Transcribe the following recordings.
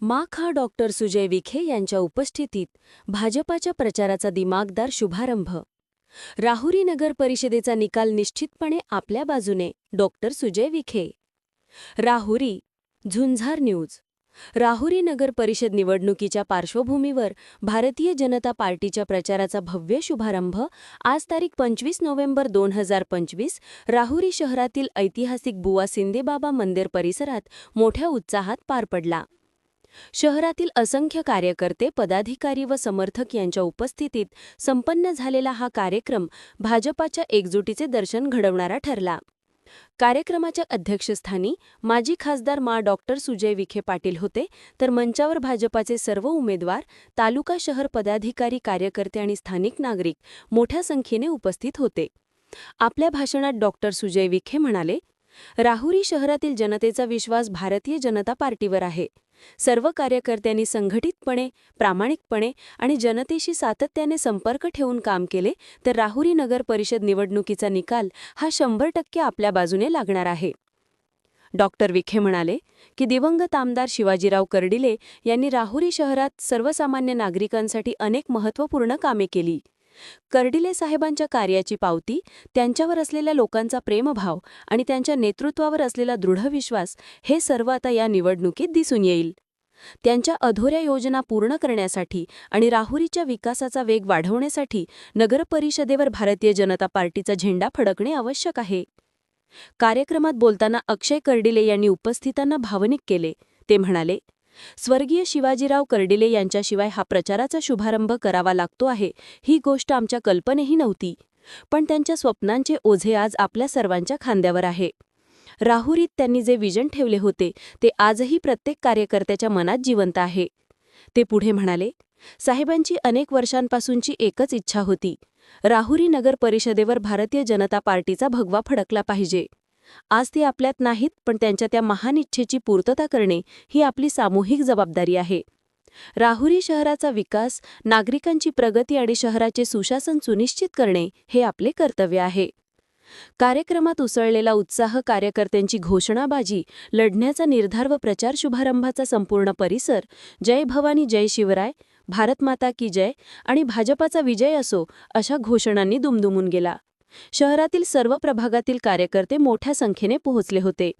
माखा डॉक्टर सुजय विखे यांच्या उपस्थितीत भाजपाच्या प्रचाराचा दिमागदार शुभारंभ. राहुरी नगर परिषदेचा निकाल निश्चितपणे आपल्या बाजूने डॉक्टर सुजय विखे. राहुरी झुंझार न्यूज. राहुरी नगर परिषद निवडणुकीच्या पार्श्वभूमीवर भारतीय जनता पार्टीच्या प्रचाराचा भव्य शुभारंभ आज तारीख पंचवीस नोव्हेंबर दोन हजार पंचवीस राहुरी शहरातील ऐतिहासिक बुवा सिंदेबाबा मंदिर परिसरात मोठ्या उत्साहात पार पडला. शहरातील असंख्य कार्यकर्ते पदाधिकारी व समर्थक यांच्या उपस्थितीत संपन्न झालेला हा कार्यक्रम भाजपाच्या एकजुटीचे दर्शन घडवणारा ठरला. कार्यक्रमाच्या अध्यक्षस्थानी माजी खासदार मा. डॉक्टर सुजय विखे पाटील होते. तर मंचावर भाजपाचे सर्व उमेदवार तालुका शहर पदाधिकारी कार्यकर्ते आणि स्थानिक नागरिक मोठ्या संख्येने उपस्थित होते. आपल्या भाषणात डॉक्टर सुजय विखे म्हणाले राहुरी शहरातील जनतेचा विश्वास भारतीय जनता पार्टीवर आहे. सर्व कार्यकर्त्यांनी संघटितपणे प्रामाणिकपणे आणि जनतेशी सातत्याने संपर्क ठेवून काम केले तर राहुरी नगर परिषद निवडणुकीचा निकाल हा शंभर टक्के आपल्या बाजूने लागणार आहे. डॉक्टर विखे म्हणाले की दिवंगत आमदार शिवाजीराव कर्डिले यांनी राहुरी शहरात सर्वसामान्य नागरिकांसाठी अनेक महत्त्वपूर्ण कामे केली. कर्डिले साहेबांच्या कार्याची पावती त्यांच्यावर असलेल्या लोकांचा प्रेमभाव आणि त्यांच्या नेतृत्वावर असलेला दृढ विश्वास हे सर्व आता या निवडणुकीत दिसून येईल. त्यांच्या अधोऱ्या योजना पूर्ण करण्यासाठी आणि राहुरीच्या विकासाचा वेग वाढवण्यासाठी नगरपरिषदेवर भारतीय जनता पार्टीचा झेंडा फडकणे आवश्यक आहे. कार्यक्रमात बोलताना अक्षय कर्डिले यांनी उपस्थितांना भावनिक केले. ते म्हणाले स्वर्गीय शिवाजीराव कर्डिले यांच्याशिवाय हा प्रचाराचा शुभारंभ करावा लागतो आहे ही गोष्ट आमच्या कल्पनेही नव्हती. पण त्यांच्या स्वप्नांचे ओझे आज आपल्या सर्वांच्या खांद्यावर आहे. राहुरीत त्यांनी जे विजन ठेवले होते ते आजही प्रत्येक कार्यकर्त्याच्या मनात जिवंत आहे. ते पुढे म्हणाले साहेबांची अनेक वर्षांपासूनची एकच इच्छा होती. राहुरी नगर परिषदेवर भारतीय जनता पार्टीचा भगवा फडकला पाहिजे. आज ते आपल्यात नाहीत पण त्यांच्या त्या महान इच्छेची पूर्तता करणे ही आपली सामूहिक जबाबदारी आहे. राहुरी शहराचा विकास नागरिकांची प्रगती आणि शहराचे सुशासन सुनिश्चित करणे हे आपले कर्तव्य आहे. कार्यक्रमात उसळलेला उत्साह कार्यकर्त्यांची घोषणाबाजी लढण्याचा निर्धार व प्रचार शुभारंभाचा संपूर्ण परिसर जय भवानी जय शिवराय भारत माता की जय आणि भाजपाचा विजय असो अशा घोषणांनी दुमदुमून गेला. शहरातील सर्व प्रभागातील कार्यकर्ते मोठ्या संख्येने पोहोचले होते.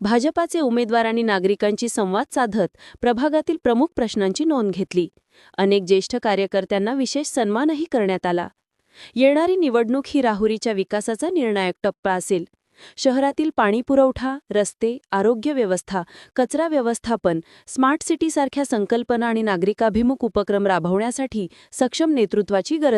भाजपाचे उमेदवारांनी नागरिकांची संवाद साधत प्रभागातील प्रमुख प्रश्नांची नोंद घेतली. अनेक ज्येष्ठ कार्यकर्त्यांना विशेष सन्मानही करण्यात आला. येणारी निवडणूक ही राहुरीच्या विकासाचा निर्णायक टप्पा असेल. शहरातील पाणीपुरवठा रस्ते आरोग्य व्यवस्था कचरा व्यवस्थापन स्मार्ट सिटीसारख्या संकल्पना आणि नागरिकाभिमुख उपक्रम राबवण्यासाठी सक्षम नेतृत्वाची गरज